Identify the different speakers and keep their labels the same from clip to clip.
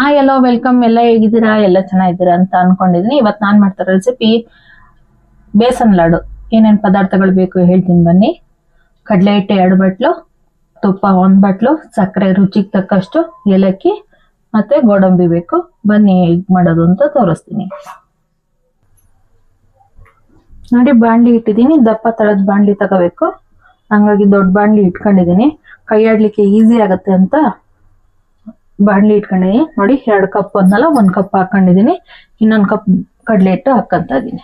Speaker 1: ಹಾ ಎಲ್ಲೋ ವೆಲ್ಕಮ್ ಎಲ್ಲ ಹೇಗಿದ್ದೀರಾ? ಎಲ್ಲ ಚೆನ್ನಾಗಿದ್ದೀರಾ ಅಂತ ಅನ್ಕೊಂಡಿದೀನಿ. ಇವತ್ತು ನಾನು ಮಾಡ್ತಾ ರೆಸಿಪಿ ಬೇಸನ್ ಲಾಡು. ಏನೇನು ಪದಾರ್ಥಗಳು ಬೇಕು ಹೇಳ್ತೀನಿ ಬನ್ನಿ. ಕಡಲೆ ಹಿಟ್ಟು ಎರಡು ಬಟ್ಲು, ತುಪ್ಪ ಒಂದು ಬಟ್ಲು, ಸಕ್ಕರೆ ರುಚಿಗೆ ತಕ್ಕಷ್ಟು ಏಲಕ್ಕಿ ಮತ್ತೆ ಗೋಡಂಬಿ ಬೇಕು. ಬನ್ನಿ ಹೇಗೆ ಮಾಡೋದು ಅಂತ ತೋರಿಸ್ತೀನಿ. ನೋಡಿ ಬಾಂಡ್ಲಿ ಇಟ್ಟಿದ್ದೀನಿ ದಪ್ಪ ತಳದ ಬಾಂಡ್ಲಿ ತಗೋಬೇಕು. ಹಂಗಾಗಿ ದೊಡ್ಡ ಬಾಂಡ್ಲಿ ಇಟ್ಕೊಂಡಿದ್ದೀನಿ ಕೈ ಆಡ್ಲಿಕ್ಕೆ ಈಸಿ ಆಗುತ್ತೆ ಅಂತ ಬಾಣಲಿ ಇಟ್ಕೊಂಡಿದ್ದೀನಿ ನೋಡಿ, ಎರಡು ಕಪ್ ಅಂದಲ್ಲ ಒಂದು ಕಪ್ ಹಾಕೊಂಡಿದ್ದೀನಿ ಇನ್ನೊಂದು ಕಪ್ ಕಡಲೆ ಹಿಟ್ಟು ಹಾಕೊಂತ ಇದ್ದೀನಿ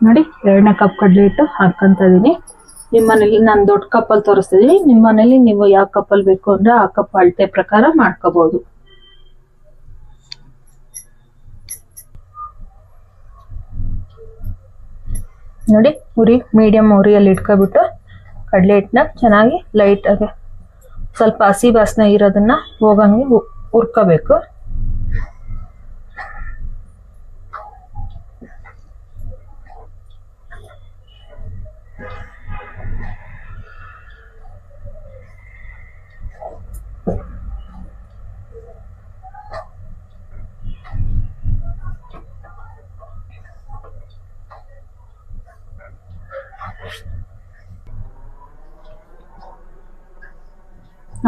Speaker 1: ನೋಡಿ, ಎರಡನೇ ಕಪ್ ಕಡಲೆ ಹಿಟ್ಟು ಹಾಕೊಂತ ಇದ್ದೀನಿ ನಿಮ್ಮ ಮನೇಲಿ ನಾನು ದೊಡ್ಡ ಕಪ್ಪಲ್ಲಿ ತೋರಿಸ್ತಿದ್ದೀನಿ ನಿಮ್ಮ ಮನೇಲಿ ನೀವು ಯಾವ ಕಪ್ಪಲ್ಲಿ ಬೇಕು ಅಂದ್ರೆ ಆ ಕಪ್ ಅಳತೆ ಪ್ರಕಾರ ಮಾಡ್ಕೋಬಹುದು ನೋಡಿ ಉರಿ ಮೀಡಿಯಂ ಉರಿಯಲ್ಲಿ ಇಟ್ಕೊಬಿಟ್ಟು ಕಡಲೆ ಹಿಟ್ಟನ್ನ ಚೆನ್ನಾಗಿ ಲೈಟಾಗಿ ಸ್ವಲ್ಪ ಹಸಿ ವಾಸನೆ ಇರೋದನ್ನ ಹೋಗಂಗೆ ಹುರ್ಕೋಬೇಕು.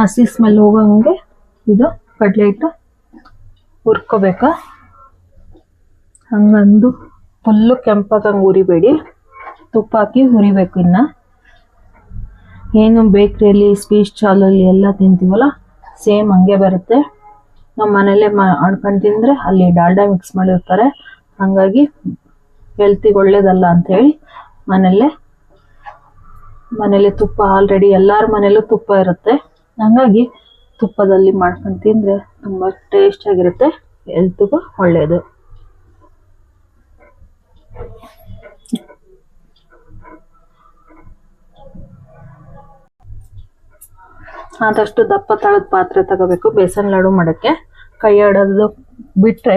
Speaker 1: ಹಸಿ ಸ್ಮೆಲ್ ಹೋಗಂಗೆ ಇದು ಕಡಲೆ ಹಿಟ್ಟು ಹುರ್ಕೋಬೇಕು? ಹಂಗಂದು ಫುಲ್ಲು ಕೆಂಪಾಗಂಗೆ ಹುರಿಬೇಡಿ. ತುಪ್ಪ ಹಾಕಿ ಹುರಿಬೇಕು ಇನ್ನ. ಏನು ಬೇಕ್ರಿಯಲ್ಲಿ ಸ್ವೀಟ್ ಚಾಲಲ್ಲಿ ಎಲ್ಲ ತಿಂತೀವಲ್ಲ, ಸೇಮ್ ಹಂಗೆ ಬರುತ್ತೆ. ನಮ್ಮ ಮನೇಲೇ ಮಾಡ್ಕೊಂಡು ತಿಂದರೆ ಅಲ್ಲಿ ಡಾಲ್ಡಾ ಮಿಕ್ಸ್ ಮಾಡಿರ್ತಾರೆ. ಹಂಗಾಗಿ ಹೆಲ್ತಿಗೆ ಒಳ್ಳೇದಲ್ಲ ಅಂಥೇಳಿ ಮನೆಯಲ್ಲೇ ಮನೇಲಿ ತುಪ್ಪ ಆಲ್ರೆಡಿ ಎಲ್ಲರ ಮನೇಲೂ ತುಪ್ಪ ಇರುತ್ತೆ. ಹಂಗಾಗಿ ತುಪ್ಪದಲ್ಲಿ ಮಾಡ್ಕೊಂಡು ತಿಂದರೆ ತುಂಬ ಟೇಸ್ಟ್ ಆಗಿರುತ್ತೆ. ಹೆಲ್ತ್ಗೂ ಒಳ್ಳೆಯದು ಆದಷ್ಟು ದಪ್ಪ ತಳದ ಪಾತ್ರೆ ತಗೋಬೇಕು. ಬೇಸನ್ ಲಾಡು ಮಾಡೋಕ್ಕೆ. ಕೈ ಆಡೋದು ಬಿಟ್ಟರೆ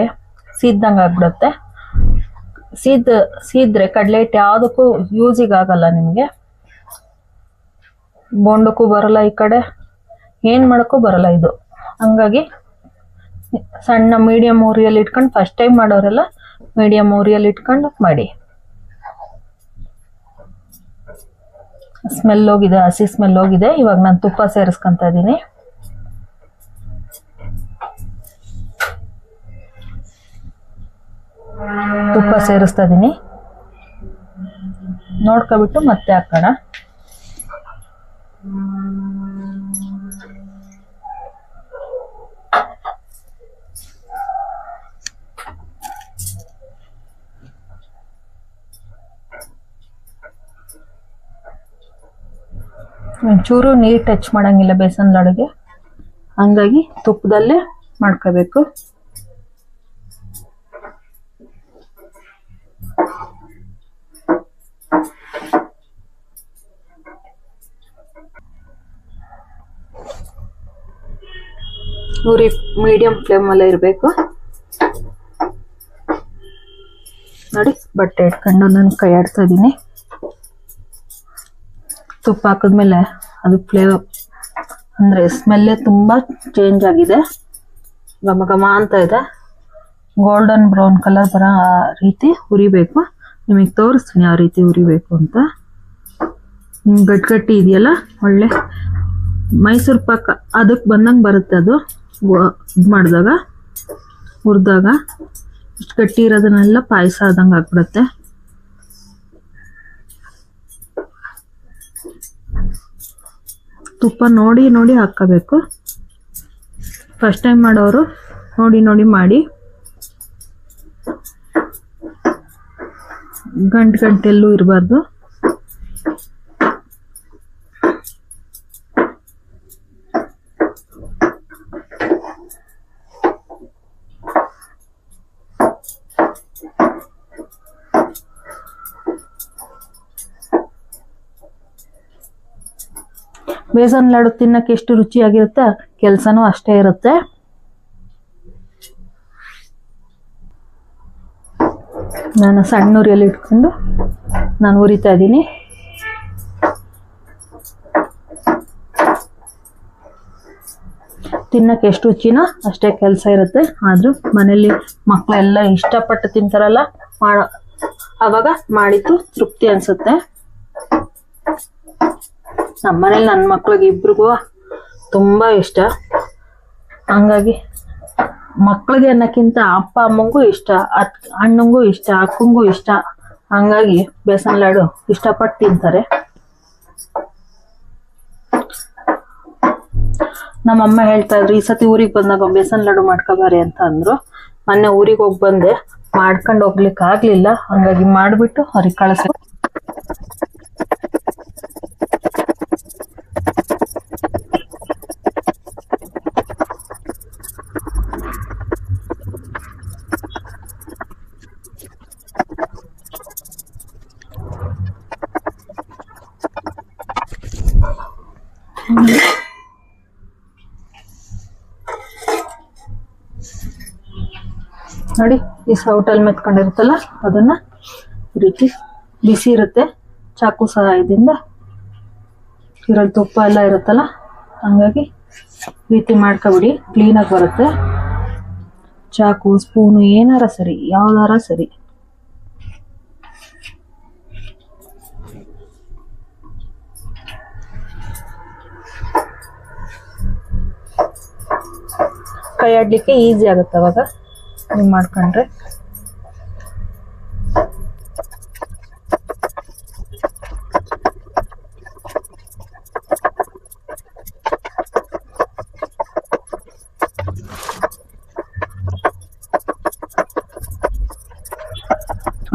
Speaker 1: ಸೀದ್ದಂಗೆ ಆಗ್ಬಿಡುತ್ತೆ. ಸೀದ್, ಸೀದ್ರೆ ಕಡಲೆ ಹಿಟ್ಟು ಯಾವುದಕ್ಕೂ ಯೂಸಿಗೆ ಆಗಲ್ಲ ನಿಮಗೆ. ಬೋಂಡಕ್ಕೂ ಬರಲ್ಲ ಈ ಕಡೆ. ಏನು ಮಾಡೋಕ್ಕೂ ಬರಲ್ಲ ಇದು. ಹಂಗಾಗಿ ಸಣ್ಣ ಮೀಡಿಯಮ್ ಉರಿಯಲ್ಲಿ ಇಟ್ಕೊಂಡು ಫಸ್ಟ್ ಟೈಮ್ ಮಾಡೋರೆಲ್ಲ ಮೀಡಿಯಮ್ ಉರಿಯಲ್ಲಿ ಇಟ್ಕೊಂಡು ಮಾಡಿ. ಸ್ಮೆಲ್ ಹೋಗಿದೆ, ಹಸಿ ಸ್ಮೆಲ್ ಹೋಗಿದೆ. ಇವಾಗ ನಾನು ತುಪ್ಪ ಸೇರಿಸ್ಕೊಂತ ಇದ್ದೀನಿ. ತುಪ್ಪ ಸೇರಿಸ್ತಾ ಇದ್ದೀನಿ. ನೋಡ್ಕೊಬಿಟ್ಟು ಮತ್ತೆ ಹಾಕೋಣ. ಒಂಚೂರು ನೀರು ಟಚ್ ಮಾಡಂಗಿಲ್ಲ ಬೇಸನ್ ಲಾಡುಗೆ. ಹಂಗಾಗಿ ತುಪ್ಪದಲ್ಲೇ ಮಾಡ್ಕೋಬೇಕು. ಉರಿ ಮೀಡಿಯಂ ಫ್ಲೇಮಲ್ಲೇ ಇರಬೇಕು. ನೋಡಿ, ಬಟ್ಟೆ ಇಟ್ಕೊಂಡು ನಾನು ಕೈ ಆಡ್ತಾ ಇದ್ದೀನಿ ತುಪ್ಪ ಹಾಕಿದ್ಮೇಲೆ ಅದು ಫ್ಲೇವರ್ ಅಂದರೆ ಸ್ಮೆಲ್ಲೇ ತುಂಬ ಚೇಂಜ್ ಆಗಿದೆ. ಘಮ ಘಮ ಅಂತ ಇದೆ. ಗೋಲ್ಡನ್ ಬ್ರೌನ್ ಕಲರ್ ಬರೋ ರೀತಿ ಹುರಿಬೇಕು. ನಿಮಗೆ ತೋರಿಸ್ತೀನಿ ಯಾವ ರೀತಿ ಹುರಿಬೇಕು ಅಂತ. ಗಟ್ಟಿ ಇದೆಯಲ್ಲ? ಒಳ್ಳೆ ಮೈಸೂರು ಪಾಕ ಅದಕ್ಕೆ ಬಂದಂಗೆ ಬರುತ್ತೆ ಅದು. ಇದು ಮಾಡಿದಾಗ, ಹುರಿದಾಗ. ಇಷ್ಟು ಗಟ್ಟಿ ಇರೋದನ್ನೆಲ್ಲ ಪಾಯಸ ಆದಂಗೆ ಆಗ್ಬಿಡುತ್ತೆ. ತುಪ್ಪ ನೋಡಿ ನೋಡಿ ಹಾಕಬೇಕು. ಫಸ್ಟ್ ಟೈಮ್ ಮಾಡೋರು ನೋಡಿ ನೋಡಿ ಮಾಡಿ. ಗಂಟು ಗಂಟೆಲ್ಲೂ ಇರಬಾರ್ದು. ಬೇಸನ್ ಲಾಡು ತಿನ್ನಕ್ಕೆ ಎಷ್ಟು ರುಚಿಯಾಗಿರುತ್ತೆ ಕೆಲಸನೂ ಅಷ್ಟೇ ಇರುತ್ತೆ. ನಾನು ಸಣ್ಣ ಉರಿಯಲ್ಲಿ ಇಟ್ಕೊಂಡು ನಾನು ಉರಿತಾ ಇದ್ದೀನಿ. ತಿನ್ನಕ್ಕೆ ಎಷ್ಟು ರುಚಿನೋ ಅಷ್ಟೇ ಕೆಲಸ ಇರುತ್ತೆ. ಆದ್ರೂ ಮನೇಲಿ ಮಕ್ಕಳೆಲ್ಲ ಇಷ್ಟಪಟ್ಟು ತಿಂತಾರಲ್ಲ, ಮಾಡ ಅವಾಗ ಮಾಡಿದ್ದು ತೃಪ್ತಿ ಅನ್ಸುತ್ತೆ. ನಮ್ಮ ಮನೇಲಿ ನನ್ನ ಮಕ್ಳಿಗೆ ಇಬ್ರಿಗೂ ತುಂಬಾ ಇಷ್ಟ. ಹಂಗಾಗಿ ಮಕ್ಳಿಗೆ ಅನ್ನೋಕ್ಕಿಂತ ಅಪ್ಪ ಅಮ್ಮಂಗೂ ಇಷ್ಟ, ಅತ್ ಅಣ್ಣಂಗೂ ಇಷ್ಟ, ಅಕ್ಕಂಗೂ ಇಷ್ಟ. ಹಂಗಾಗಿ ಬೇಸನ್ ಲಾಡು ಇಷ್ಟಪಟ್ಟು ತಿಂತಾರೆ. ನಮ್ಮಮ್ಮ ಹೇಳ್ತಾ ಇದ್ರು, ಈ ಸತಿ ಊರಿಗೆ ಬಂದಾಗ ಬೇಸನ್ ಲಾಡು ಮಾಡ್ಕೊಬಾರಿ ಅಂತ ಅಂದ್ರು. ಮೊನ್ನೆ ಊರಿಗೆ ಹೋಗಿ ಬಂದೆ, ಮಾಡ್ಕೊಂಡು ಹೋಗ್ಲಿಕ್ಕೆ ಆಗ್ಲಿಲ್ಲ ಹಂಗಾಗಿ ಮಾಡ್ಬಿಟ್ಟು ಅವ್ರಿಗೆ ಕಳಿಸ್ ಈ ಸೌಟಲ್ಲಿ ಮೆತ್ಕೊಂಡಿರುತ್ತಲ್ಲ, ಅದನ್ನ ಈ ರೀತಿ ಬಿಸಿ ಇರುತ್ತೆ. ಚಾಕು ಸಹಾಯದಿಂದ ಇದ್ರಲ್ಲಿ ತುಪ್ಪ ಎಲ್ಲ ಇರುತ್ತಲ್ಲ, ಹಂಗಾಗಿ ರೀತಿ ಮಾಡ್ಕೊಬಿಡಿ. ಕ್ಲೀನಾಗಿ ಬರುತ್ತೆ. ಚಾಕು ಸ್ಪೂನು ಏನಾರ ಸರಿ, ಯಾವ್ದಾರ ಸರಿ. ಕೈ ಆಡ್ಲಿಕ್ಕೆ ಈಸಿ ಆಗುತ್ತೆ ಅವಾಗ. ನೀವು ಮಾಡ್ಕೊಂಡ್ರೆ.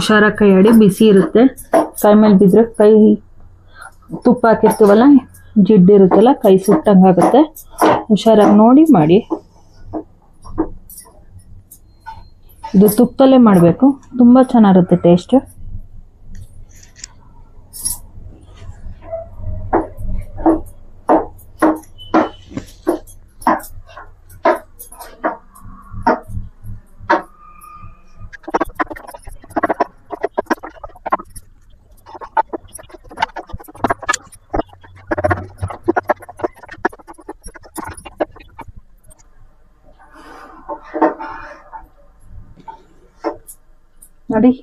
Speaker 1: ಹುಷಾರಾಗಿ ಕೈ ಆಡಿ ಬಿಸಿ ಇರುತ್ತೆ. ಕೈ ಮೇಲೆ ಬಿದ್ದರೆ ಕೈ ತುಪ್ಪ ಹಾಕಿರ್ತೀವಲ್ಲ, ಜಿಡ್ಡು ಇರುತ್ತಲ್ಲ, ಕೈ ಸುಟ್ಟಂಗಾಗುತ್ತೆ ಹುಷಾರಾಗಿ ನೋಡಿ ಮಾಡಿ. ಇದು ತುಪ್ಪದಲ್ಲೇ ಮಾಡಬೇಕು. ತುಂಬ ಚೆನ್ನಾಗಿರುತ್ತೆ ಟೇಸ್ಟ್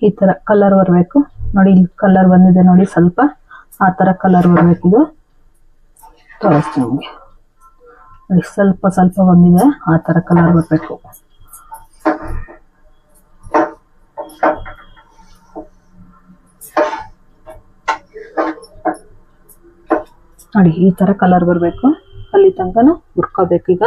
Speaker 1: ಈ ತರ ಕಲರ್ ಬರಬೇಕು. ನೋಡಿ ಇಲ್ಲಿ ಕಲರ್ ಬಂದಿದೆ ನೋಡಿ ಸ್ವಲ್ಪ. ಆ ತರ ಕಲರ್ ಬರಬೇಕು ಇದು. ತೋರಿಸ್ತೀನಿ ನಿಮಗೆ. ನೋಡಿ ಸ್ವಲ್ಪ ಸ್ವಲ್ಪ ಬಂದಿದೆ. ಆ ತರ ಕಲರ್ ಬರಬೇಕು. ನೋಡಿ ಈ ತರ ಕಲರ್ ಬರಬೇಕು. ಅಲ್ಲಿ ತನಕ ಹುರ್ಕೋಬೇಕು ಈಗ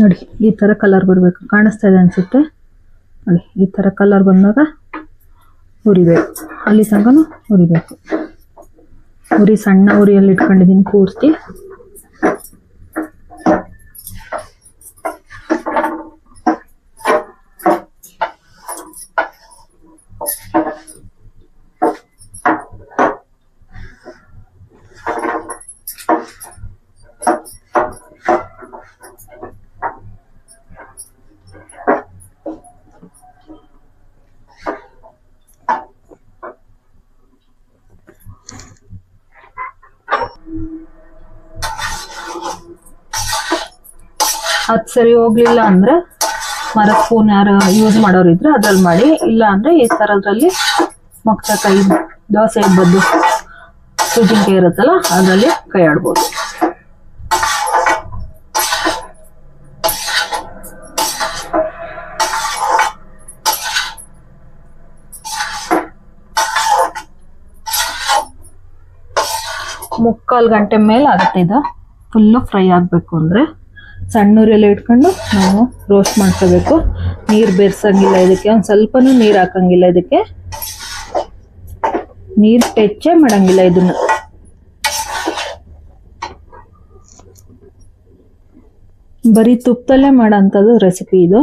Speaker 1: ನೋಡಿ ಈ ತರ ಕಲರ್ ಬರಬೇಕು. ಕಾಣಿಸ್ತಾ ಇದೆ ಅನ್ಸುತ್ತೆ? ನೋಡಿ, ಈ ತರ ಕಲರ್ ಬಂದಾಗ ಹುರಿಬೇಕು ಅಲ್ಲಿ ತನಕ ಹುರಿಬೇಕು ಉರಿ ಸಣ್ಣ ಉರಿಯಲ್ಲಿ ಇಟ್ಕೊಂಡಿದ್ದೀನಿ ಪೂರ್ತಿ. ಸರಿ ಹೋಗ್ಲಿಲ್ಲ ಅಂದ್ರೆ ಮರ ಸ್ಪೂನ್ ಯಾರು ಯೂಸ್ ಮಾಡೋರು ಇದ್ರೆ ಅದ್ರಲ್ಲಿ ಮಾಡಿ, ಇಲ್ಲ ಅಂದ್ರೆ ಈ ಥರದ್ರಲ್ಲಿ ಮೊಕ್ಕ ಕೈ ದೋಸೆ ಬದ್ದು ಕೈ ಇರುತ್ತಲ್ಲ, ಅದರಲ್ಲಿ ಕೈ ಆಡ್ಬೋದು. ಮುಕ್ಕಾಲು ಗಂಟೆ ಮೇಲೆ ಆಗುತ್ತೆ ಇದು. ಫುಲ್ಲು ಫ್ರೈ ಆಗಬೇಕು ಅಂದರೆ. ಸಣ್ಣ ಉರಿಯಲ್ಲಿ ಇಟ್ಕೊಂಡು ನಾವು ರೋಸ್ಟ್ ಮಾಡ್ಕೋಬೇಕು. ನೀರು ಬೆರೆಸಂಗಿಲ್ಲ ಇದಕ್ಕೆ, ಒಂದು ಸ್ವಲ್ಪನೂ ನೀರು ಹಾಕಂಗಿಲ್ಲ ಇದಕ್ಕೆ. ನೀರು ಟೆಚ್ಚೇ ಮಾಡಂಗಿಲ್ಲ ಇದನ್ನು. ಬರೀ ತುಪ್ಪದಲ್ಲೇ ಮಾಡೋಂಥದ್ದು ರೆಸಿಪಿ ಇದು.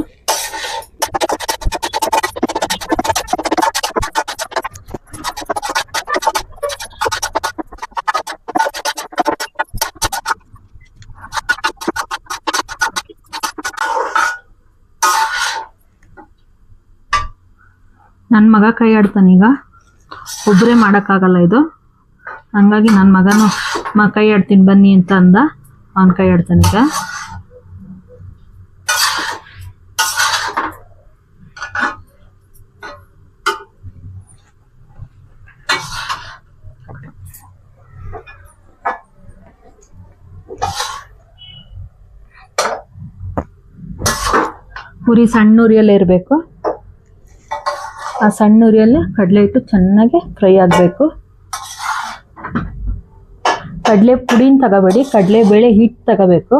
Speaker 1: ಮಗ ಕೈ ಆಡ್ತಾನೆ ಈಗ. ಒಬ್ಬರೇ ಮಾಡೋಕ್ಕಾಗಲ್ಲ ಇದು. ಹಂಗಾಗಿ ನನ್ನ ಮಗನು ಮ, ಕೈ ಆಡ್ತೀನಿ ಬನ್ನಿ ಅಂತ ಅಂದ. ಅವನ ಕೈ ಆಡ್ತಾನೀಗ ಉರಿ ಸಣ್ಣ ಉರಿಯಲ್ಲೇ ಇರಬೇಕು. ಆ ಸಣ್ಣ ಉರಿಯಲ್ಲಿ ಕಡಲೆ ಹಿಟ್ಟು ಚೆನ್ನಾಗಿ ಫ್ರೈ ಆಗಬೇಕು. ಕಡಲೆ ಪುಡಿನ ತಗೋಬೇಡಿ, ಕಡಲೆ ಬೇಳೆ ಹಿಟ್ಟು ತಗೋಬೇಕು.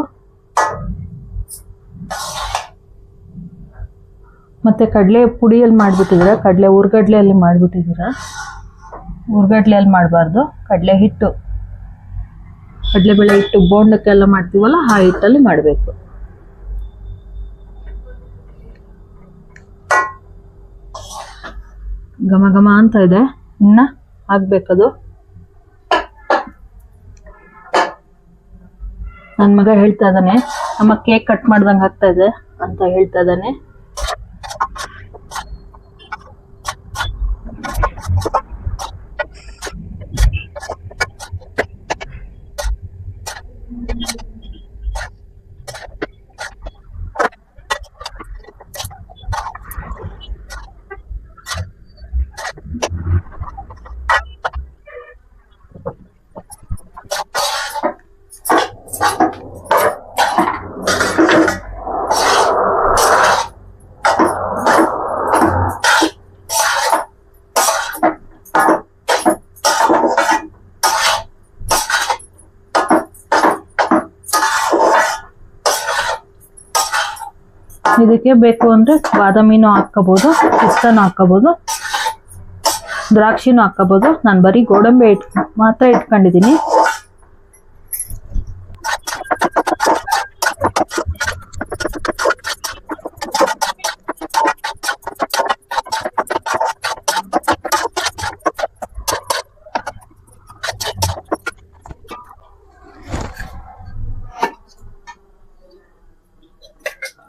Speaker 1: ಮತ್ತು ಕಡಲೆ ಪುಡಿಯಲ್ಲಿ ಮಾಡಿಬಿಟ್ಟಿದ್ದೀರ? ಕಡಲೆ ಉರ್ಗಡ್ಲೆಯಲ್ಲಿ ಮಾಡಿಬಿಟ್ಟಿದ್ದೀರ? ಉರ್ಗಡ್ಲೆಯಲ್ಲಿ ಮಾಡಬಾರ್ದು, ಕಡಲೆ ಹಿಟ್ಟು. ಕಡಲೆಬೇಳೆ ಹಿಟ್ಟು ಬೋಂಡಕ್ಕೆಲ್ಲ ಮಾಡ್ತೀವಲ್ಲ, ಆ ಹಿಟ್ಟಲ್ಲಿ ಮಾಡಬೇಕು. ಘಮ ಘಮ ಅಂತ ಇದೆ. ಇನ್ನ ಆಗ್ಬೇಕದು. ನನ್ನ ಮಗ ಹೇಳ್ತಾ ಇದ್ದಾನೆ, ನಮ್ಮ ಕೇಕ್ ಕಟ್ ಮಾಡ್ದಂಗೆ ಆಗ್ತಾ ಇದೆ ಅಂತ ಹೇಳ್ತಾ ಇದ್ದಾನೆ. ಇದಕ್ಕೆ ಬೇಕು ಅಂದರೆ ಬಾದಾಮಿನೂ ಹಾಕ್ಕೋಬೋದು, ಪಿಸ್ತಾನು ಹಾಕ್ಕೋಬೋದು, ದ್ರಾಕ್ಷಿನೂ ಹಾಕ್ಕೋಬೋದು. ನಾನು ಬರೀ ಗೋಡಂಬಿ ಇಟ್ ಮಾತ್ರ ಇಟ್ಕೊಂಡಿದ್ದೀನಿ.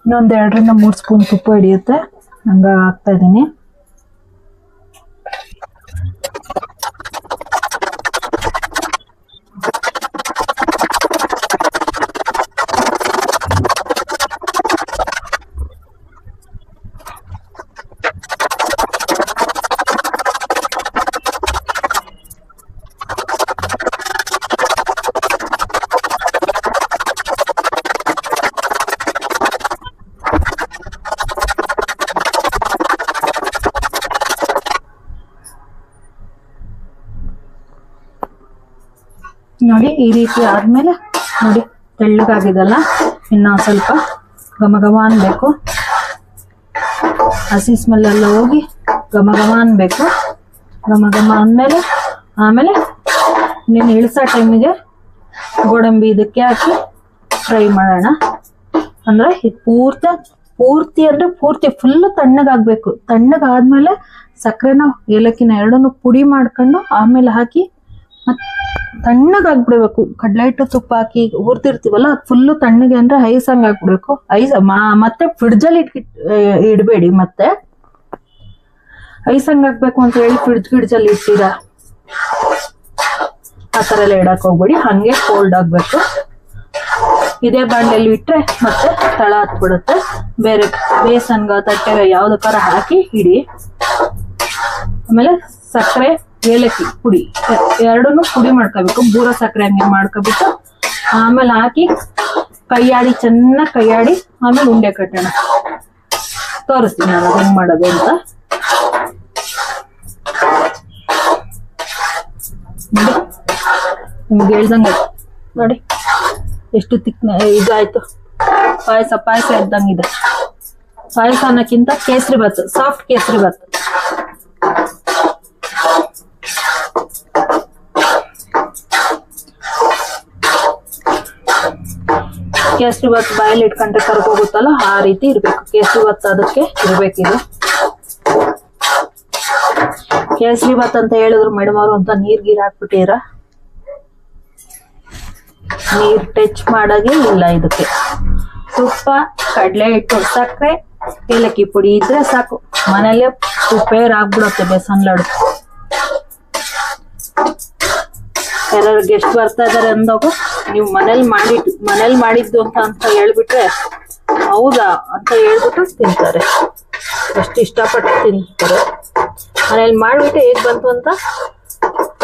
Speaker 1: ಇನ್ನೊಂದು ಎರಡರಿಂದ ಮೂರು ಸ್ಪೂನ್ ತುಪ್ಪ ಹಿಡಿಯುತ್ತೆ. ಹಂಗ ಹಾಕ್ತಾ ಇದ್ದೀನಿ ನೋಡಿ, ಈ ರೀತಿ ಆದ್ಮೇಲೆ ನೋಡಿ, ತೆಳ್ಳಗಾಗಿದಲ್ಲ. ಇನ್ನ ಸ್ವಲ್ಪ ಘಮ ಘಮ ಅನ್ಬೇಕು. ಹಸಿ ಸ್ಮೆಲ್ ಎಲ್ಲ ಹೋಗಿ ಘಮ ಘಮ ಅನ್ಬೇಕು. ಘಮ ಘಮ ಅಂದಮೇಲೆ, ಆಮೇಲೆ ನೀನು ಇಳಿಸೋ ಟೈಮಿಗೆ ಗೋಡಂಬಿ ಇದಕ್ಕೆ ಹಾಕಿ ಫ್ರೈ ಮಾಡೋಣ. ಅಂದ್ರೆ ಇದು ಪೂರ್ತಿ ಪೂರ್ತಿ ಅಂದ್ರೆ ಪೂರ್ತಿ ಫುಲ್ ತಣ್ಣಗಾಗ್ಬೇಕು. ತಣ್ಣಗಾದ್ಮೇಲೆ ಸಕ್ಕರೆನ, ಏಲಕ್ಕಿನ ಎರಡನ್ನು ಪುಡಿ ಮಾಡ್ಕೊಂಡು ಆಮೇಲೆ ಹಾಕಿ ಮತ್ ತಣ್ಣಗಾಗ್ಬಿಡ್ಬೇಕು ಕಡಲೆ ಹಿಟ್ಟು ತುಪ್ಪ ಹಾಕಿ ಹುರ್ತಿರ್ತೀವಲ್ಲ ಅದು ಫುಲ್ಲು ತಣ್ಣಗೆ ಅಂದ್ರೆ ಐಸ್ ಹಾಕ್ಬಿಡ್ಬೇಕು ಐಸ್ ಮತ್ತೆ ಫ್ರಿಡ್ಜಲ್ಲಿ ಇಟ್ ಇಡಬೇಡಿ ಮತ್ತೆ. ಐಸ್ ಹಾಕ್ಬೇಕು ಅಂತ ಹೇಳಿ ಫ್ರಿಡ್ಜ್ ಗಿಡ್ಜಲ್ಲಿ ಇಟ್ಟಿದ ಆ ಥರ ಎಲ್ಲ ಇಡಕ್ ಹೋಗ್ಬೇಡಿ. ಹಂಗೆ ಕೋಲ್ಡ್ ಆಗ್ಬೇಕು. ಇದೇ ಬಾಂಡೆಲ್ಲಿ ಇಟ್ರೆ ಮತ್ತೆ ತಳ ಹತ್ಬಿಡುತ್ತೆ. ಬೇರೆ ಬೇಸನ್ಗ, ತಟ್ಟೆಗ ಯಾವ್ದಕ್ಕಾರ ಹಾಕಿ ಇಡಿ. ಆಮೇಲೆ ಸಕ್ಕರೆ ಏಲಕ್ಕಿ ಪುಡಿ. ಎರಡನ್ನು ಪುಡಿ ಮಾಡ್ಕೋಬೇಕು. ಬೂರ ಸಕ್ಕರೆ ಹಂಗೆ ಮಾಡ್ಕೋಬಿಟ್ಟು ಆಮೇಲೆ ಹಾಕಿ ಕೈಯಾಡಿ, ಚೆನ್ನಾಗಿ ಕೈಯಾಡಿ ಆಮೇಲೆ ಉಂಡೆ ಕಟ್ಟೋಣ. ತೋರಿಸ್ತೀನಿ ನಾನು ಅದನ್ನು ಮಾಡೋದು ಅಂತ. ನಿಮ್ಗೆ ಹೇಳ್ದಂಗೆ ನೋಡಿ, ಎಷ್ಟು ತಿಕ್ ಇದಾಯ್ತು. ಪಾಯಸ ಪಾಯಸ ಇದ್ದಂಗಿದೆ ಪಾಯಸ ಅನ್ನಕ್ಕಿಂತ ಕೇಸರಿ ಭಾತ್ ಸಾಫ್ಟ್ ಕೇಸರಿ ಭಾತ್. ಕೇಸರಿ ಭಾತ್ ಬಾಯಲ್ಲಿ ಇಟ್ಕೊಂಡ್ರೆ ಕರ್ಗೋಗುತ್ತಲ್ಲ, ಆ ರೀತಿ ಇರ್ಬೇಕು. ಕೇಸರಿ ಭಾತ್ ಅದಕ್ಕೆ ಇರ್ಬೇಕಿದು ಕೇಸರಿ ಭಾತ್ ಅಂತ ಹೇಳಿದ್ರು ಮೇಡಮ್ ಅವರು ಅಂತ ನೀರ್ ಗೀರ್ ಹಾಕ್ಬಿಟ್ಟಿರ? ನೀರ್ ಟಚ್ ಮಾಡಾಗೆ ಇಲ್ಲ ಇದಕ್ಕೆ. ತುಪ್ಪ, ಕಡಲೆ ಹಿಟ್ಟು, ಸಕ್ಕರೆ, ಏಲಕ್ಕಿ ಪುಡಿ ಇದ್ರೆ ಸಾಕು. ಮನೇಲೆ ಪ್ರಿಪೇರ್ ಆಗ್ಬಿಡುತ್ತೆ ಬೇಸನ್ ಲಾಡು ಯಾರು ಗೆಸ್ಟ್ ಬರ್ತಾ ಇದಾರೆ ಅಂದಾಗ ನೀವು ಮನೇಲಿ ಮಾಡಿಟ್ಟು ಮನೇಲಿ ಮಾಡಿದ್ದು ಅಂತ ಅಂತ ಹೇಳ್ಬಿಟ್ರೆ ಹೌದಾ ಅಂತ ಹೇಳ್ಬಿಟ್ಟು ತಿಂತಾರೆ. ಎಷ್ಟು ಇಷ್ಟಪಟ್ಟು ತಿಂತಾರೆ. ಮನೇಲಿ ಮಾಡ್ಬಿಟ್ಟು ಹೇಗ್ ಬಂತು ಅಂತ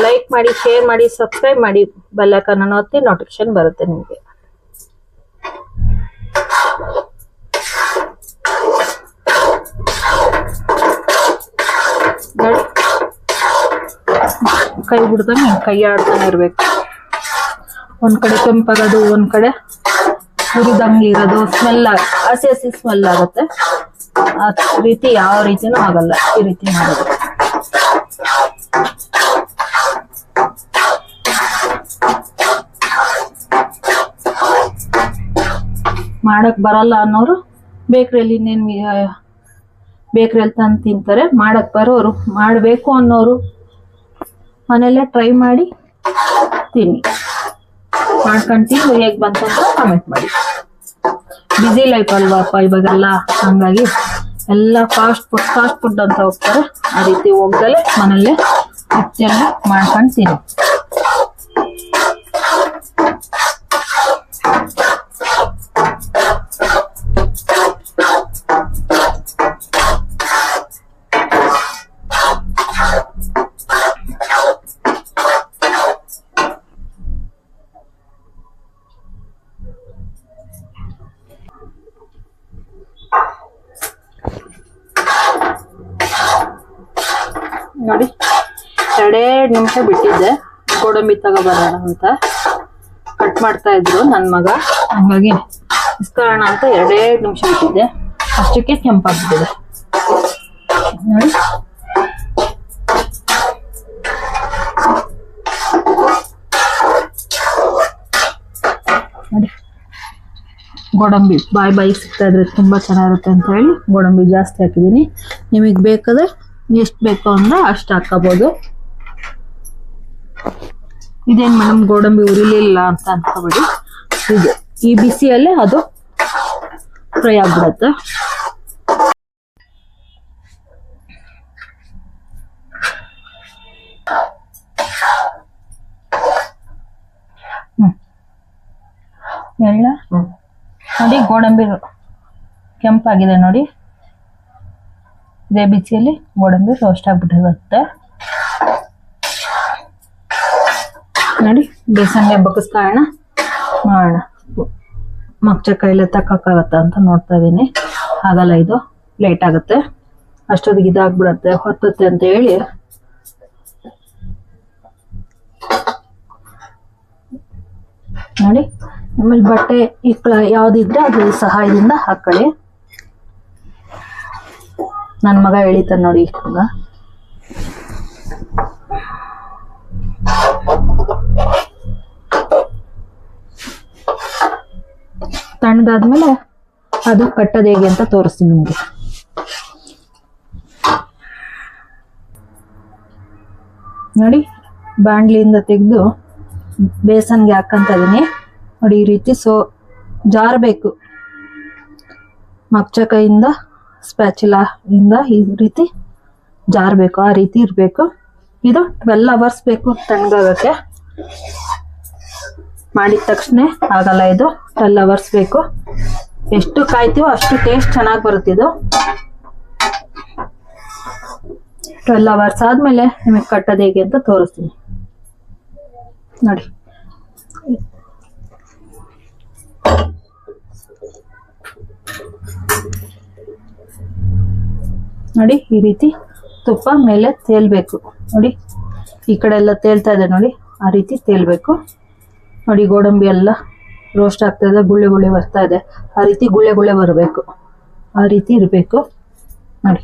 Speaker 1: ಲೈಕ್ ಮಾಡಿ ಶೇರ್ ಮಾಡಿ ಸಬ್ಸ್ಕ್ರೈಬ್ ಮಾಡಿ ಬೆಲ್ಲೈಕನ್ನ ಒತ್ತಿ ನೋಟಿಫಿಕೇಶನ್ ಬರುತ್ತೆ ನಿಮಗೆ. ಕೈ ಬಿಡ್ದಂಗೆ ಕೈ ಆಡ್ತಾನೆ ಇರ್ಬೇಕು. ಒಂದ್ ಕಡೆ ಕೆಂಪಾಗೋದು, ಒಂದ್ ಕಡೆ ಹುರಿದಂಗೆ ಇರೋದು. ಸ್ಮೆಲ್ ಹಸಿ ಹಸಿ ಸ್ಮೆಲ್ ಆಗುತ್ತೆ. ಆ ರೀತಿ ಯಾವ ರೀತಿನೂ ಆಗಲ್ಲ. ಈ ರೀತಿ ಮಾಡೋದು. ಮಾಡಕ್ ಬರಲ್ಲ ಅನ್ನೋರು ಬೇಕ್ರಿಯಲ್ಲಿ ಇನ್ನೇನು ಬೇಕ್ರಿಯಲ್ಲಿ ತಂದು ತಿಂತಾರೆ. ಮಾಡಕ್ ಬರೋರು ಮಾಡಬೇಕು ಅನ್ನೋರು ಮನೆಯಲ್ಲೇ ಟ್ರೈ ಮಾಡಿ ತಿನ್ನಿ. ಮಾಡ್ಕೊಂಡು ತಿಂದು ಹೇಗೆ ಕಮೆಂಟ್ ಮಾಡಿ. ಬ್ಯುಸಿ ಲೈಫ್ ಅಲ್ವಪ್ಪ ಇವಾಗೆಲ್ಲ? ಹಂಗಾಗಿ ಎಲ್ಲ ಫಾಸ್ಟ್ ಫುಡ್ ಫಾಸ್ಟ್ ಫುಡ್ ಅಂತ ಹೋಗ್ತಾರೆ. ಆ ರೀತಿ ಹೋಗ್ದಲೆ ಮನೆಯಲ್ಲೇ ಹೆಚ್ಚೆಲ್ಲ ಮಾಡ್ಕೊಂಡು ತಿನ್ನಿ ನೋಡಿ. ಎರಡೆರಡು ನಿಮಿಷ ಬಿಟ್ಟಿದ್ದೆ. ಗೋಡಂಬಿ ತಗೋಬರೋಣ ಅಂತ ಕಟ್ ಮಾಡ್ತಾ ಇದ್ರು ನನ್ನ ಮಗ. ಹಂಗಾಗಿ ಇಸ್ಕೊಳ್ಳೋಣ ಅಂತ ಎರಡೆರಡು ನಿಮಿಷ ಬಿಟ್ಟಿದ್ದೆ. ಅಷ್ಟಕ್ಕೆ ಕೆಂಪಾಗ್ಬಿಟ್ಟಿದೆ. ನೋಡಿ. ನೋಡಿ. ಗೋಡಂಬಿ ಬಾಯಿ ಬಾಯಿ ಸಿಗ್ತಾ ಇದ್ರೆ ತುಂಬಾ ಚೆನ್ನಾಗಿರುತ್ತೆ ಅಂತ ಹೇಳಿ ಗೋಡಂಬಿ ಜಾಸ್ತಿ ಹಾಕಿದ್ದೀನಿ. ನಿಮಗೆ ಬೇಕಾದ್ರೆ ಎಷ್ಟು ಬೇಕೋ ಅಂದ್ರೆ ಅಷ್ಟು ಹಾಕೋಬಹುದು ಇದೇನ್ ಮೇಡಮ್ ಗೋಡಂಬಿ ಉರಿಲಿಲ್ಲ ಅಂತ ಅನ್ಕೋಬೇಡಿ. ಇದು ಈ ಬಿಸಿಯಲ್ಲೇ ಅದು ಫ್ರೈ ಆಗ್ಬಿಡತ್ತೆ. ಎಲ್ಲ ನೋಡಿ ಗೋಡಂಬಿ ಕೆಂಪಾಗಿದೆ ನೋಡಿ. ಇದೇ ಬಿಸಿಯಲ್ಲಿ ಗೋಡಂಬಿ ರೋಸ್ಟ್ ಆಗ್ಬಿಟ್ಟಿರುತ್ತೆ. ನೋಡಿ ಬೇಸನ್ಗೆ ಬಗ್ಗಿಸ್ಕೊಳ್ಳೋಣ ಮಾಡೋಣ. ಮಗ್ಚ ಕೈಲೆ ತಕ್ಕಾಗತ್ತ ಅಂತ ನೋಡ್ತಾ ಇದ್ದೀನಿ. ಆಗಲ್ಲ ಇದು ಲೇಟ್ ಆಗುತ್ತೆ. ಅಷ್ಟೊತ್ತಿಗೆ ಇದಾಗ್ಬಿಡತ್ತೆ, ಹೊತ್ತತ್ತೆ ಅಂತ ಹೇಳಿ. ನೋಡಿ, ಆಮೇಲೆ ಬಟ್ಟೆ ಇಕ್ಕಳ ಯಾವ್ದಿದ್ರೆ ಅದ್ರ ಸಹಾಯದಿಂದ ಹಾಕೊಳ್ಳಿ. ನನ್ನ ಮಗ ಎಳಿತಾನೆ ನೋಡಿ ಇವಾಗ. ತಣ್ಣಗಾದ್ಮೇಲೆ ಅದು ಕಟ್ಟೋದು ಹೇಗೆ ಅಂತ ತೋರಿಸ್ತೀನಿ ನಿಮಗೆ. ನೋಡಿ ಬಾಂಡ್ಲಿಯಿಂದ ತೆಗೆದು ಬೇಸನ್ಗೆ ಹಾಕಂತ ಇದೀನಿ. ನೋಡಿ, ಈ ರೀತಿ ಸೊ ಜಾರಬೇಕು. ಮಗ್ಚ ಕೈಯಿಂದ ಸ್ಪ್ಯಾಚುಲಾ ಇಂದ ಈ ರೀತಿ ಜಾರಬೇಕು, ಆ ರೀತಿ ಇರಬೇಕು. ಇದು ಟ್ವೆಲ್ ಅವರ್ಸ್ ಬೇಕು ತಣ್ಣಗಾಗಕ್ಕೆ ಮಾಡಿದ ತಕ್ಷಣ ಆಗಲ್ಲ ಇದು. ಟ್ವೆಲ್ ಅವರ್ಸ್ ಬೇಕು. ಎಷ್ಟು ಕಾಯ್ತೀವೋ ಅಷ್ಟು ಟೇಸ್ಟ್ ಚೆನ್ನಾಗಿ ಬರುತ್ತೆ ಇದು. ಟ್ವೆಲ್ ಅವರ್ಸ್ ಆದಮೇಲೆ ನಿಮಗೆ ಕಟ್ಟೋದು ಹೇಗೆ ಅಂತ ತೋರಿಸ್ತೀನಿ. ನೋಡಿ. ನೋಡಿ, ಈ ರೀತಿ ತುಪ್ಪ ಮೇಲೆ ತೇಲ್ಬೇಕು. ನೋಡಿ, ಈ ಕಡೆ ಎಲ್ಲ ತೇಲ್ತಾ ಇದೆ ನೋಡಿ, ಆ ರೀತಿ ತೇಲ್ಬೇಕು. ನೋಡಿ, ಗೋಡಂಬಿ ಎಲ್ಲ ರೋಸ್ಟ್ ಆಗ್ತಾ ಇದೆ, ಗುಳ್ಳೆ ಗುಳ್ಳೆ ಬರ್ತಾ ಇದೆ. ಆ ರೀತಿ ಗುಳ್ಳೆ ಗುಳ್ಳೆ ಬರಬೇಕು. ಆ ರೀತಿ ಇರಬೇಕು. ನೋಡಿ.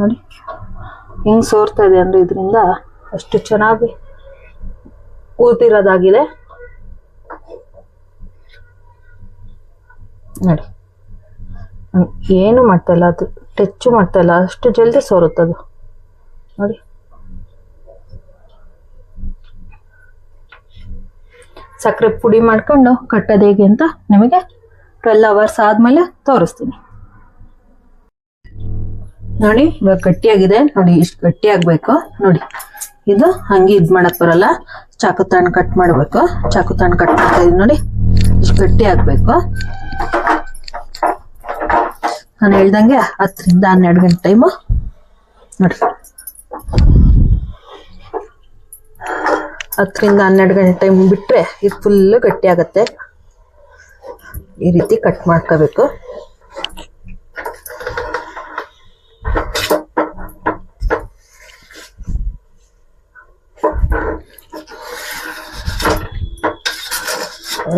Speaker 1: ನೋಡಿ, ಹೆಂಗೆ ಸೋರ್ತಾ ಇದೆ ಅಂದರೆ ಇದರಿಂದ ಅಷ್ಟು ಚೆನ್ನಾಗಿ ಕೂತಿರೋದಾಗಿದೆ ನೋಡಿ. ಏನು ಮಾಡ್ತಾಯಿಲ್ಲ ಅದು ಟಚ್ಚು ಮಾಡ್ತಾಯಿಲ್ಲ ಅಷ್ಟು ಜಲ್ದಿ ಸೋರುತ್ತದು. ನೋಡಿ. ಸಕ್ಕರೆ ಪುಡಿ ಮಾಡ್ಕೊಂಡು ಕಟ್ಟೋದು ಹೇಗೆ ಅಂತ ನಿಮಗೆ ಟ್ವೆಲ್ ಅವರ್ಸ್ ಆದಮೇಲೆ ತೋರಿಸ್ತೀನಿ. ನೋಡಿ, ಇವಾಗ ಗಟ್ಟಿಯಾಗಿದೆ. ನೋಡಿ, ಇಷ್ಟು ಗಟ್ಟಿ ಆಗ್ಬೇಕು ನೋಡಿ, ಇದು ಹಂಗೆ ಇದು ಮಾಡಕ್ ಬರಲ್ಲ. ಚಾಕು ತಾಣ್ ಕಟ್ ಮಾಡಬೇಕು. ಚಾಕು ತಾಣ್ ಕಟ್ ಮಾಡ್ತಾ ನೋಡಿ. ಇಷ್ಟು ಗಟ್ಟಿ ಆಗ್ಬೇಕು ನಾನು ಹೇಳ್ದಂಗೆ ಹತ್ತರಿಂದ ಹನ್ನೆರಡು ಗಂಟೆ ಟೈಮು ನೋಡಿ ಹತ್ತರಿಂದ ಹನ್ನೆರಡು ಗಂಟೆ ಟೈಮ್ ಬಿಟ್ಟರೆ ಇದು ಫುಲ್ ಗಟ್ಟಿ ಆಗುತ್ತೆ. ಈ ರೀತಿ ಕಟ್ ಮಾಡ್ಕೋಬೇಕು.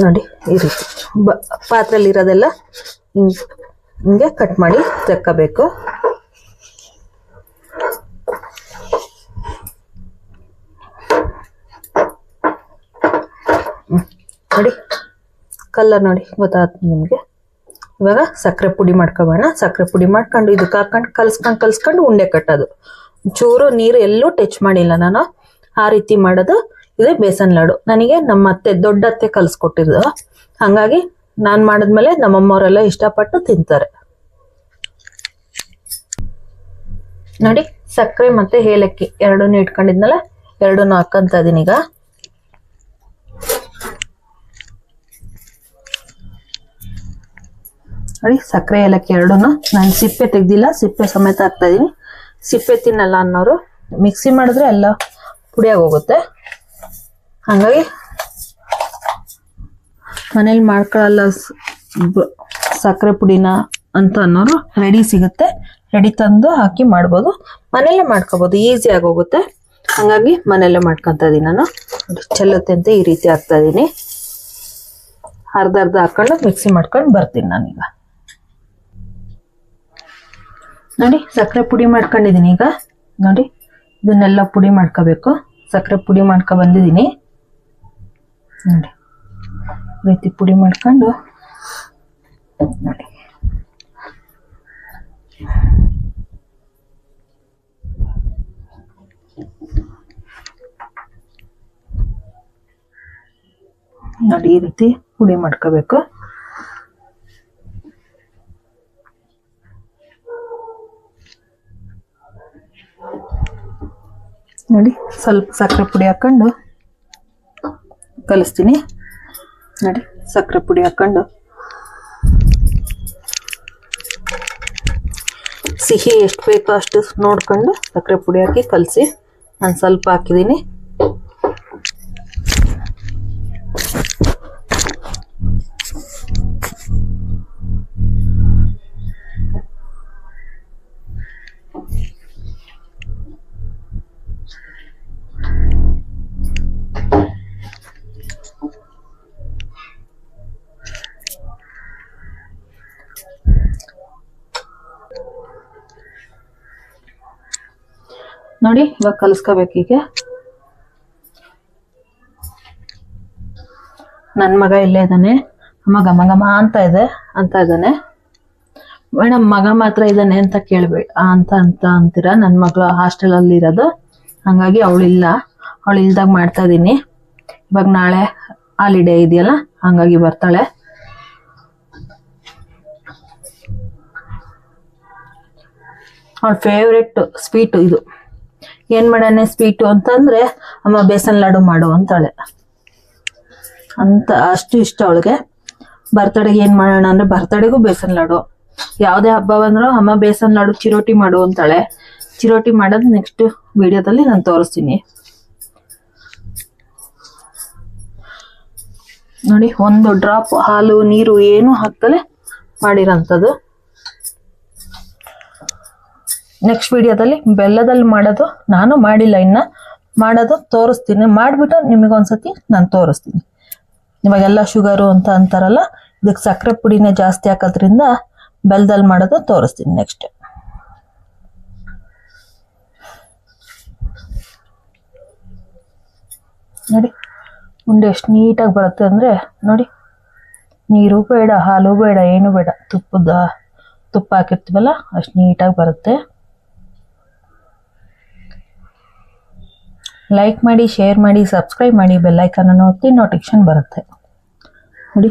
Speaker 1: ನೋಡಿ ಈ ರೀತಿ. ಬ ಪಾತ್ರೆಯಲ್ಲಿ ಇರೋದೆಲ್ಲ ಹಿಂಗೆ ಕಟ್ ಮಾಡಿ ತೆಕ್ಕಬೇಕು. ನೋಡಿ ಕಲ್ಲರ್ ನೋಡಿ ಗೊತ್ತಾಗ್ತದೆ ನಿಮಗೆ. ಇವಾಗ ಸಕ್ಕರೆ ಪುಡಿ ಮಾಡ್ಕೊಬೋಣ ಸಕ್ಕರೆ ಪುಡಿ ಮಾಡ್ಕೊಂಡು ಇದಕ್ಕೆ ಹಾಕೊಂಡು ಕಲ್ಸ್ಕೊಂಡು ಕಲ್ಸ್ಕೊಂಡು ಉಂಡೆ ಕಟ್ಟೋದು. ಚೂರು ನೀರು ಎಲ್ಲೂ ಟಚ್ ಮಾಡಿಲ್ಲ ನಾನು. ಆ ರೀತಿ ಮಾಡೋದು. ಇದೆ ಬೇಸನ್ ಲಾಡು. ನನಗೆ ನಮ್ಮ ಅತ್ತೆ, ದೊಡ್ಡ ಅತ್ತೆ ಕಲ್ಸ್ಕೊಟ್ಟಿದ್ದು. ಹಾಗಾಗಿ ನಾನು ಮಾಡಿದ್ಮೇಲೆ ನಮ್ಮಮ್ಮವರೆಲ್ಲ ಇಷ್ಟಪಟ್ಟು ತಿಂತಾರೆ. ನೋಡಿ, ಸಕ್ಕರೆ ಮತ್ತೆ ಏಲಕ್ಕಿ ಎರಡನ್ನೂ ಇಟ್ಕೊಂಡಿದ್ನಲ್ಲ, ಎರಡನ್ನೂ ಹಾಕಂತ ಇದೀನಿ ಈಗ. ನೋಡಿ, ಸಕ್ಕರೆ, ಏಲಕ್ಕಿ ಎರಡನ್ನೂ ನಾನು ಸಿಪ್ಪೆ ತೆಗ್ದಿಲ್ಲ, ಸಿಪ್ಪೆ ಸಮೇತ ಹಾಕ್ತಾ ಇದೀನಿ. ಸಿಪ್ಪೆ ತಿನ್ನಲ್ಲ ಅನ್ನೋರು, ಮಿಕ್ಸಿ ಮಾಡಿದ್ರೆ ಎಲ್ಲ ಪುಡಿಯಾಗಿ ಹೋಗುತ್ತೆ ಹಾಗಾಗಿ, ಮನೇಲಿ ಮಾಡ್ಕೊಳ್ಳಲ್ಲ ಸಕ್ಕರೆ ಪುಡಿನ ಅಂತ ಅನ್ನೋರು ರೆಡಿ ಸಿಗುತ್ತೆ. ರೆಡಿ ತಂದು ಹಾಕಿ ಮಾಡ್ಬೋದು. ಮನೆಯಲ್ಲೇ ಮಾಡ್ಕೋಬೋದು. ಈಸಿ ಆಗೋಗುತ್ತೆ ಹಾಗಾಗಿ ಮನೆಯಲ್ಲೇ ಮಾಡ್ಕೊತಾ ಇದೀನಿ ನಾನು. ಚೆಲ್ಲುತ್ತೆ ಅಂತ ಈ ರೀತಿ ಹಾಕ್ತಾ ಇದ್ದೀನಿ ಅರ್ಧ ಅರ್ಧ ಹಾಕೊಂಡು ಮಿಕ್ಸಿ ಮಾಡ್ಕೊಂಡು ಬರ್ತೀನಿ ನಾನೀಗ. ನೋಡಿ, ಸಕ್ಕರೆ ಪುಡಿ ಮಾಡ್ಕೊಂಡಿದ್ದೀನಿ ಈಗ. ನೋಡಿ, ಇದನ್ನೆಲ್ಲ ಪುಡಿ ಮಾಡ್ಕೋಬೇಕು. ಸಕ್ಕರೆ ಪುಡಿ ಮಾಡ್ಕೊ ಬಂದಿದ್ದೀನಿ ನೋಡಿ ರೀತಿ ಪುಡಿ ಮಾಡ್ಕೊಂಡು. ನೋಡಿ. ನೋಡಿ ಈ ರೀತಿ ಪುಡಿ ಮಾಡ್ಕೋಬೇಕು. ನೋಡಿ ಸ್ವಲ್ಪ ಸಕ್ಕರೆ ಪುಡಿ ಹಾಕೊಂಡು ಕಲಿಸ್ತೀನಿ. ನೋಡಿ ಸಕ್ಕರೆ ಪುಡಿ ಹಾಕೊಂಡು ಸಿಹಿ ಎಷ್ಟು ಬೇಕೋ ಅಷ್ಟು ನೋಡ್ಕೊಂಡು ಸಕ್ಕರೆ ಪುಡಿ ಹಾಕಿ ಕಲಸಿ. ನಾನು ಸ್ವಲ್ಪ ಹಾಕಿದ್ದೀನಿ. ನೋಡಿ, ಇವಾಗ ಕಲಿಸ್ಕೋಬೇಕು ಈಗ ನನ್ನ ಮಗ ಇಲ್ಲೇ ಇದ್ದಾನೆ ಅಮ್ಮ ಘಮ ಗಮ ಅಂತ ಇದೆ, ಅಂತ ಇದ್ದಾನೆ ಮೇಡಮ್ ಮಗ ಮಾತ್ರ ಇದ್ದಾನೆ ಅಂತ ಕೇಳ್ಬೇಡಿ ಅಂತ ಅಂತ ಅಂತೀರ? ನನ್ನ ಮಗಳು ಹಾಸ್ಟೆಲಲ್ಲಿ ಇರೋದು. ಹಂಗಾಗಿ ಅವಳಿಲ್ಲ ಅವಳು ಇಲ್ದಾಗ ಮಾಡ್ತಾ ಇದ್ದೀನಿ. ಇವಾಗ ನಾಳೆ ಹಾಲಿಡೇ ಇದೆಯಲ್ಲ, ಹಂಗಾಗಿ ಬರ್ತಾಳೆ. ಅವಳ ಫೇವ್ರೆಟ್ ಸ್ವೀಟ್ ಇದು. ಏನ್ ಮಾಡಾನೆ ಸ್ವೀಟು ಅಂತಂದ್ರೆ, ಅಮ್ಮ, ಬೇಸನ್ ಲಾಡು ಮಾಡು ಅಂತಾಳೆ. ಅಂತ, ಅಷ್ಟು ಇಷ್ಟ ಅವಳಿಗೆ. ಬರ್ತಡೆಗೆ ಏನ್ ಮಾಡೋಣ ಅಂದ್ರೆ, ಬರ್ತಡೆಗೂ ಬೇಸನ್ ಲಾಡು. ಯಾವ್ದೇ ಹಬ್ಬ ಬಂದ್ರು, ಅಮ್ಮ, ಬೇಸನ್ ಲಾಡು, ಚಿರೋಟಿ ಮಾಡು ಅಂತಾಳೆ. ಚಿರೋಟಿ ಮಾಡೋದು ನೆಕ್ಸ್ಟ್ ವಿಡಿಯೋದಲ್ಲಿ ನಾನು ತೋರಿಸ್ತೀನಿ. ನೋಡಿ, ಒಂದು ಡ್ರಾಪ್ ಹಾಲು, ನೀರು ಏನು ಹಾಕ್ತಲೇ ಮಾಡಿರೋಂಥದ್ದು. ನೆಕ್ಸ್ಟ್ ವಿಡಿಯೋದಲ್ಲಿ ಬೆಲ್ಲದಲ್ಲಿ ಮಾಡೋದು ನಾನು ಮಾಡಿಲ್ಲ ಇನ್ನ. ಮಾಡೋದು ತೋರಿಸ್ತೀನಿ. ಮಾಡಿಬಿಟ್ಟು ನಿಮಗೊಂದ್ಸತಿ ನಾನು ತೋರಿಸ್ತೀನಿ. ಇವಾಗೆಲ್ಲ ಶುಗರು ಅಂತ ಅಂತಾರಲ್ಲ, ಇದಕ್ಕೆ ಸಕ್ಕರೆ ಪುಡಿನೇ ಜಾಸ್ತಿ ಹಾಕೋದ್ರಿಂದ ಬೆಲ್ಲದಲ್ಲಿ ಮಾಡೋದು ತೋರಿಸ್ತೀನಿ ನೆಕ್ಸ್ಟ್ ನೋಡಿ, ಉಂಡೆ ಎಷ್ಟು ನೀಟಾಗಿ ಬರುತ್ತೆ ಅಂದರೆ, ನೋಡಿ. ನೀರು ಬೇಡ, ಹಾಲು ಬೇಡ, ಏನು ಬೇಡ. ತುಪ್ಪದ ತುಪ್ಪ ಹಾಕಿರ್ತೀವಲ್ಲ, ಅಷ್ಟು ನೀಟಾಗಿ ಬರುತ್ತೆ. ಲೈಕ್ ಮಾಡಿ ಶೇರ್ ಮಾಡಿ ಸಬ್ಸ್ಕ್ರೈಬ್ ಮಾಡಿ ಬೆಲ್ಲೈಕನನ್ನು ಒತ್ತಿ ನೋಟಿಫಿಕೇಶನ್ ಬರುತ್ತೆ. ನೋಡಿ.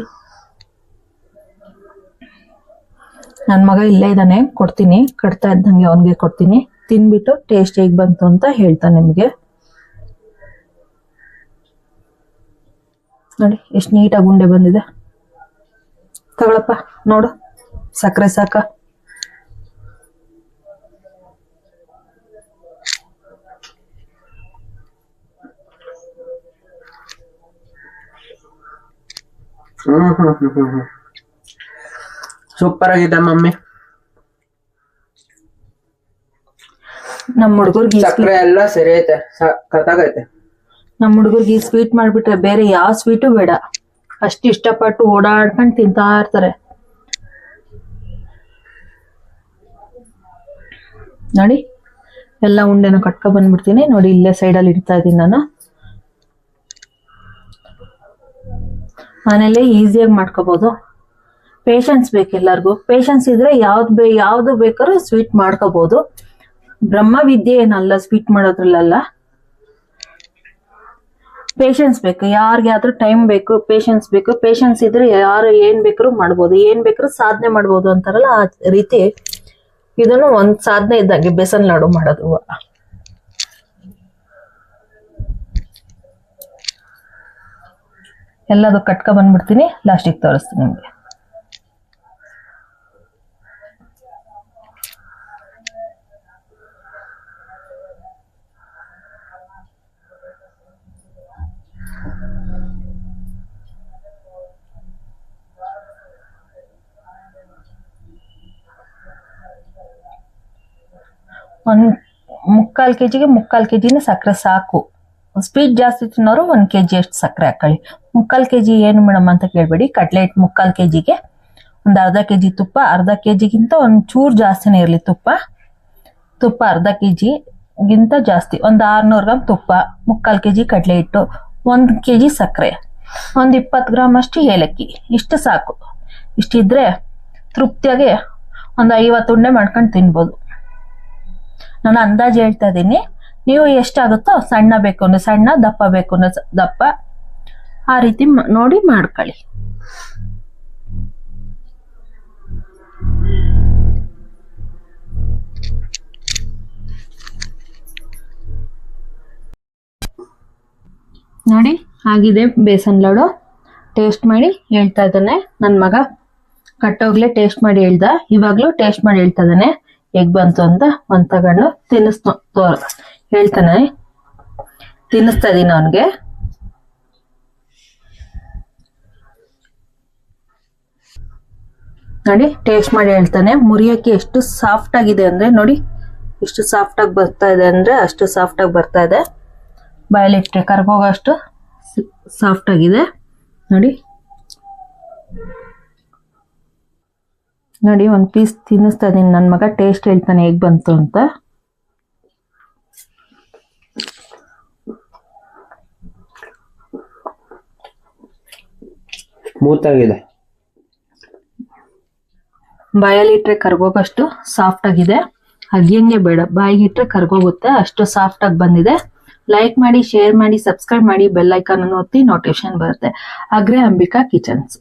Speaker 1: ನನ್ನ ಮಗ ಇಲ್ಲೇ ಇದ್ದಾನೆ ಕೊಡ್ತೀನಿ. ಕಟ್ತಾ ಇದ್ದಂಗೆ ಅವನಿಗೆ ಕೊಡ್ತೀನಿ. ತಿನ್ಬಿಟ್ಟು ಟೇಸ್ಟ್ ಹೇಗೆ ಬಂತು ಅಂತ ಹೇಳ್ತಾನೆ ನಿಮಗೆ. ನೋಡಿ, ಎಷ್ಟು ನೀಟಾಗಿ ಉಂಡೆ ಬಂದಿದೆ. ತಗೊಳಪ್ಪ, ನೋಡು. ಸಕ್ಕರೆ ಸಾಕ.
Speaker 2: ಸೂಪರ್ ಆಗಿದೆ ಮಮ್ಮಿ.
Speaker 1: ನಮ್ಮ ಹುಡುಗರ್ಗೆ
Speaker 2: ಸಕ್ಕರೆ ಎಲ್ಲ ಸರಿ ಐತೆ. ಕತ್ತಾಗೈತೆ
Speaker 1: ನಮ್ಮ ಹುಡುಗರ್ಗೆ ಈ ಸ್ವೀಟ್ ಮಾಡ್ಬಿಟ್ರೆ ಬೇರೆ ಯಾವ ಸ್ವೀಟು ಬೇಡ. ಅಷ್ಟು ಇಷ್ಟಪಟ್ಟು ಓಡಾಡ್ಕೊಂಡು ತಿಂತಾ ಇರ್ತಾರೆ. ನೋಡಿ ಎಲ್ಲ ಉಂಡೆನ ಕಟ್ಕೊ ಬಂದ್ಬಿಡ್ತೀನಿ. ನೋಡಿ ಇಲ್ಲೇ ಸೈಡಲ್ಲಿ ಇಡ್ತಾ ಇದ್ದೀನಿ ನಾನು. ಮನೇಲೆ ಈಸಿಯಾಗಿ ಮಾಡ್ಕೋಬೋದು. ಪೇಷನ್ಸ್ ಬೇಕು ಎಲ್ಲರಿಗೂ. ಪೇಷನ್ಸ್ ಇದ್ರೆ ಯಾವ್ದು ಬೇ, ಯಾವುದು ಬೇಕಾದ್ರೂ ಸ್ವೀಟ್ ಮಾಡ್ಕೋಬಹುದು ಬ್ರಹ್ಮ ವಿದ್ಯೆ ಏನಲ್ಲ ಸ್ವೀಟ್ ಮಾಡೋದ್ರಲ್ಲ ಪೇಷನ್ಸ್ ಬೇಕು. ಯಾರಿಗಾದ್ರೂ ಟೈಮ್ ಬೇಕು ಪೇಷನ್ಸ್ ಬೇಕು. ಪೇಷನ್ಸ್ ಇದ್ರೆ ಯಾರು ಏನ್ ಬೇಕಾದ್ರೂ ಮಾಡ್ಬೋದು. ಏನ್ ಬೇಕಾದ್ರೂ ಸಾಧನೆ ಮಾಡ್ಬೋದು ಅಂತಾರಲ್ಲ ಆ ರೀತಿ. ಇದನ್ನು ಒಂದು ಸಾಧನೆ ಇದ್ದಂಗೆ ಬೇಸನ್ ಲಾಡು ಮಾಡೋದು. ಎಲ್ಲದು ಕಟ್ಕ ಬಂದ್ಬಿಡ್ತೀನಿ. ಲಾಸ್ಟಿಗೆ ತೋರಿಸ್ತೀನಿ ನಿಮ್ಗೆ. ಒಂದ್ ಮುಕ್ಕಾಲ್ ಮುಕ್ಕಾಲು ಕೆ ಕೆಜಿನ ಸಕ್ಕರೆ ಸಾಕು. ಸ್ಪೀಡ್ ಜಾಸ್ತಿ ತಿನ್ನೋರು ಒಂದ್ ಕೆಜಿ ಅಷ್ಟು ಸಕ್ಕರೆ ಹಾಕೊಳ್ಳಿ. ಮುಕ್ಕಾಲ್ ಕೆಜಿ ಏನು ಮೇಡಮ್ ಅಂತ ಕೇಳ್ಬೇಡಿ. ಕಟ್ಲೆಟ್ ಕೆ ಜಿಗೆ ಒಂದು ಅರ್ಧ ಕೆಜಿ ತುಪ್ಪ, ಅರ್ಧ ಕೆಜಿಗಿಂತ ಒಂದ್ ಚೂರ್ ಜಾಸ್ತಿನೇ ಇರಲಿ ತುಪ್ಪ. ತುಪ್ಪ ಅರ್ಧ ಕೆಜಿ ಗಿಂತ ಜಾಸ್ತಿ, ಒಂದು ಆರ್ನೂರು ಗ್ರಾಮ್ ತುಪ್ಪ, ಮುಕ್ಕಾಲ್ ಕೆಜಿ ಕಡಲೆ ಹಿಟ್ಟು, ಒಂದು ಕೆಜಿ ಸಕ್ಕರೆ, ಒಂದು ಇಪ್ಪತ್ತು ಗ್ರಾಮ್ ಅಷ್ಟು ಏಲಕ್ಕಿ. ಇಷ್ಟು ಸಾಕು. ಇಷ್ಟಿದ್ರೆ ತೃಪ್ತಿಯಾಗಿ ಒಂದು ಐವತ್ತು ಉಂಡೆ ಮಾಡ್ಕೊಂಡು ತಿನ್ಬೋದು. ನಾನು ಅಂದಾಜು ಹೇಳ್ತಾ ಇದ್ದೀನಿ. ನೀವು ಎಷ್ಟಾಗುತ್ತೋ ಸಣ್ಣ ಬೇಕು ಅಂದ್ರೆ ಸಣ್ಣ, ದಪ್ಪ ಬೇಕು ದಪ್ಪ. ಆ ರೀತಿ ನೋಡಿ ಮಾಡ್ಕೊಳ್ಳಿ. ನೋಡಿ, ಆಗಿದೆ ಬೇಸನ್ ಲಾಡು ಟೇಸ್ಟ್ ಮಾಡಿ ಹೇಳ್ತಾ ಇದ್ದಾನೆ. ನನ್ನ ಮಗ ಕಟ್ಟೋಗ್ಲೇ ಟೇಸ್ಟ್ ಮಾಡಿ ಹೇಳ್ದ. ಇವಾಗ್ಲೂ ಟೇಸ್ಟ್ ಮಾಡಿ ಹೇಳ್ತಾ ಇದ್ದಾನೆ. ಹೇಗ್ ಬಂತು ಅಂತ ಒಂದ್ ತಗೊಂಡು ತಿನ್ನಿಸ್ ಹೇಳ್ತಾನೆ. ತಿನ್ನಿಸ್ತಾ ಇದೀನಿ ಅವನ್ಗೆ. ನೋಡಿ ಟೇಸ್ಟ್ ಮಾಡಿ ಹೇಳ್ತಾನೆ. ಮುರಿಯಕ್ಕೆ ಎಷ್ಟು ಸಾಫ್ಟ್ ಆಗಿದೆ ಅಂದ್ರೆ ನೋಡಿ, ಎಷ್ಟು ಸಾಫ್ಟ್ ಆಗಿ ಬರ್ತಾ ಇದೆ ಅಂದ್ರೆ ಅಷ್ಟು ಸಾಫ್ಟ್ ಆಗಿ ಬರ್ತಾ ಇದೆ. ಬಾಯಲ್ಲಿಟ್ಟರೆ ಅಷ್ಟು ಸಾಫ್ಟ್ ಆಗಿದೆ. ನೋಡಿ. ನೋಡಿ, ಒಂದು ಪೀಸ್ ತಿನ್ನಿಸ್ತಾ ಇದ್ದೀನಿ ನನ್ನ ಮಗ ಟೇಸ್ಟ್ ಹೇಳ್ತಾನೆ, ಹೇಗೆ ಬಂತು ಅಂತ.
Speaker 2: ಮೂತಾಗಿದೆ.
Speaker 1: ಬಾಯಲ್ಲಿಟ್ರೆ ಕರ್ಗೋಗಷ್ಟು ಸಾಫ್ಟ್ ಆಗಿದೆ. ಅಗಿಯಂಗೆ ಬೇಡ, ಬಾಯಿಗಿಟ್ರೆ ಕರ್ಗೋಗುತ್ತೆ, ಅಷ್ಟು ಸಾಫ್ಟ್ ಆಗಿ ಬಂದಿದೆ. ಲೈಕ್ ಮಾಡಿ ಶೇರ್ ಮಾಡಿ ಸಬ್ಸ್ಕ್ರೈಬ್ ಮಾಡಿ ಬೆಲ್ ಐಕಾನ್ ಅನ್ನು ಒತ್ತಿ ನೋಟಿಫಿಕೇಶನ್ ಬರುತ್ತೆ. ಅಗ್ರೆ ಅಂಬಿಕಾ ಕಿಚನ್ಸ್